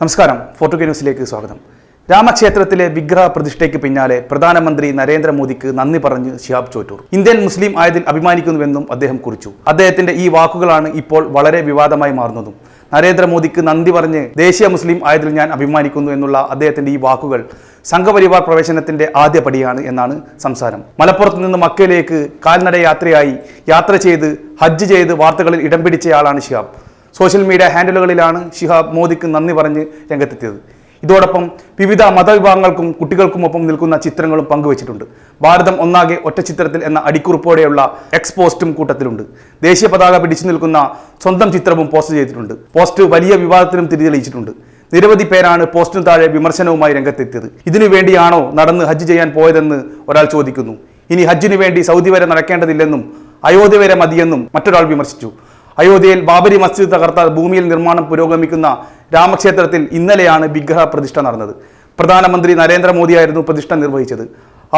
നമസ്കാരം. ഫോർട്ടു ന്യൂസിലേക്ക് സ്വാഗതം. രാമക്ഷേത്രത്തിലെ വിഗ്രഹ പ്രതിഷ്ഠയ്ക്ക് പിന്നാലെ പ്രധാനമന്ത്രി നരേന്ദ്രമോദിക്ക് നന്ദി പറഞ്ഞ് ഷിഹാബ് ചോറ്റൂർ. ഇന്ത്യൻ മുസ്ലിം ആയതിൽ അഭിമാനിക്കുന്നുവെന്നും അദ്ദേഹം കുറിച്ചു. അദ്ദേഹത്തിന്റെ ഈ വാക്കുകളാണ് ഇപ്പോൾ വളരെ വിവാദമായി മാറുന്നതും. നരേന്ദ്രമോദിക്ക് നന്ദി പറഞ്ഞ് ദേശീയ മുസ്ലിം ആയതിൽ ഞാൻ അഭിമാനിക്കുന്നു എന്നുള്ള അദ്ദേഹത്തിന്റെ ഈ വാക്കുകൾ സംഘപരിവാർ പ്രവേശനത്തിന്റെ ആദ്യ പടിയാണ് എന്നാണ് സംസാരം. മലപ്പുറത്ത് നിന്ന് മക്കയിലേക്ക് കാൽനട യാത്രയായി യാത്ര ചെയ്ത് ഹജ്ജ് ചെയ്ത് വാർത്തകളിൽ ഇടം പിടിച്ചയാളാണ് ഷിഹാബ് സോഷ്യൽ മീഡിയ ഹാൻഡിലുകളിലാണ് ഷിഹാബ് മോദിക്ക് നന്ദി പറഞ്ഞ് രംഗത്തെത്തിയത്. ഇതോടൊപ്പം വിവിധ മതവിഭാഗങ്ങൾക്കും കുട്ടികൾക്കുമൊപ്പം നിൽക്കുന്ന ചിത്രങ്ങളും പങ്കുവച്ചിട്ടുണ്ട്. ഭാരതം ഒന്നാകെ ഒറ്റ ചിത്രത്തിൽ എന്ന അടിക്കുറിപ്പോടെയുള്ള എക്സ് പോസ്റ്റും കൂട്ടത്തിലുണ്ട്. ദേശീയ പതാക പിടിച്ചു നിൽക്കുന്ന സ്വന്തം ചിത്രവും പോസ്റ്റ് ചെയ്തിട്ടുണ്ട്. പോസ്റ്റ് വലിയ വിവാദത്തിനും തിരിതെളിയിച്ചിട്ടുണ്ട്. നിരവധി പേരാണ് പോസ്റ്റിന് താഴെ വിമർശനവുമായി രംഗത്തെത്തിയത്. ഇതിനു വേണ്ടിയാണോ നടന്ന് ഹജ്ജ് ചെയ്യാൻ പോയതെന്ന് ഒരാൾ ചോദിക്കുന്നു. ഇനി ഹജ്ജിനു വേണ്ടി സൗദി വരെ നടക്കേണ്ടതില്ലെന്നും അയോധ്യ വരെ മതിയെന്നും മറ്റൊരാൾ വിമർശിച്ചു. അയോധ്യയിൽ ബാബരി മസ്ജിദ് തകർത്ത ഭൂമിയിൽ നിർമ്മാണം പുരോഗമിക്കുന്ന രാമക്ഷേത്രത്തിൽ ഇന്നലെയാണ് വിഗ്രഹ പ്രതിഷ്ഠ നടന്നത്. പ്രധാനമന്ത്രി നരേന്ദ്രമോദിയായിരുന്നു പ്രതിഷ്ഠ നിർവഹിച്ചത്.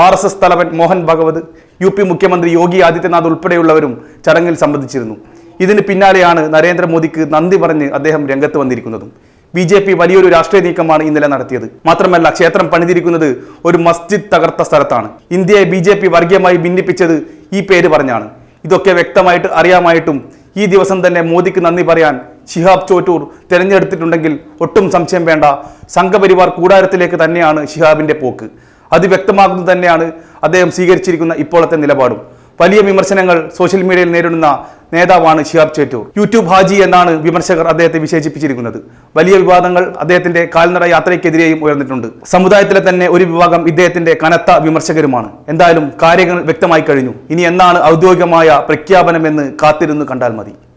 ആർ എസ് എസ് തലവൻ മോഹൻ ഭഗവത് യു പി മുഖ്യമന്ത്രി യോഗി ആദിത്യനാഥ് ഉൾപ്പെടെയുള്ളവരും ചടങ്ങിൽ സംബന്ധിച്ചിരുന്നു. ഇതിന് പിന്നാലെയാണ് നരേന്ദ്രമോദിക്ക് നന്ദി പറഞ്ഞ് അദ്ദേഹം രംഗത്ത് വന്നിരിക്കുന്നതും. ബി ജെ പി വലിയൊരു രാഷ്ട്രീയ നീക്കമാണ് ഇന്നലെ നടത്തിയത്. മാത്രമല്ല ക്ഷേത്രം പണിതിരിക്കുന്നത് ഒരു മസ്ജിദ് തകർത്ത സ്ഥലത്താണ്. ഇന്ത്യയെ ബി ജെ പി വർഗീയമായി ഭിന്നിപ്പിച്ചത് ഈ പേര് പറഞ്ഞാണ്. ഇതൊക്കെ വ്യക്തമായിട്ട് അറിയാമായിട്ടും ഈ ദിവസം തന്നെ മോദിക്ക് നന്ദി പറയാൻ ഷിഹാബ് ചോറ്റൂർ തിരഞ്ഞെടുത്തിട്ടുണ്ടെങ്കിൽ ഒട്ടും സംശയം വേണ്ട. സംഘപരിവാർ കൂടാരത്തിലേക്ക് തന്നെയാണ് ഷിഹാബിന്റെ പോക്ക്. അത് വ്യക്തമാക്കുന്നത് തന്നെയാണ് അദ്ദേഹം സ്വീകരിച്ചിരിക്കുന്ന ഇപ്പോഴത്തെ നിലപാടും. വലിയ വിമർശനങ്ങൾ സോഷ്യൽ മീഡിയയിൽ നേരിടുന്ന നേതാവാണ് ഷിഹാബ് ചേറ്റൂർ. യൂട്യൂബ് ഹാജി എന്നാണ് വിമർശകർ അദ്ദേഹത്തെ വിശേഷിപ്പിച്ചിരിക്കുന്നത്. വലിയ വിവാദങ്ങൾ അദ്ദേഹത്തിന്റെ കാൽനട യാത്രയ്ക്കെതിരെയും ഉയർന്നിട്ടുണ്ട്. സമുദായത്തിലെ തന്നെ ഒരു വിഭാഗം ഇദ്ദേഹത്തിന്റെ കനത്ത വിമർശകരുമാണ്. എന്തായാലും കാര്യങ്ങൾ വ്യക്തമായി കഴിഞ്ഞു. ഇനി എന്നാണ് ഔദ്യോഗികമായ പ്രഖ്യാപനമെന്ന് കാത്തിരുന്ന് കണ്ടാൽ മതി.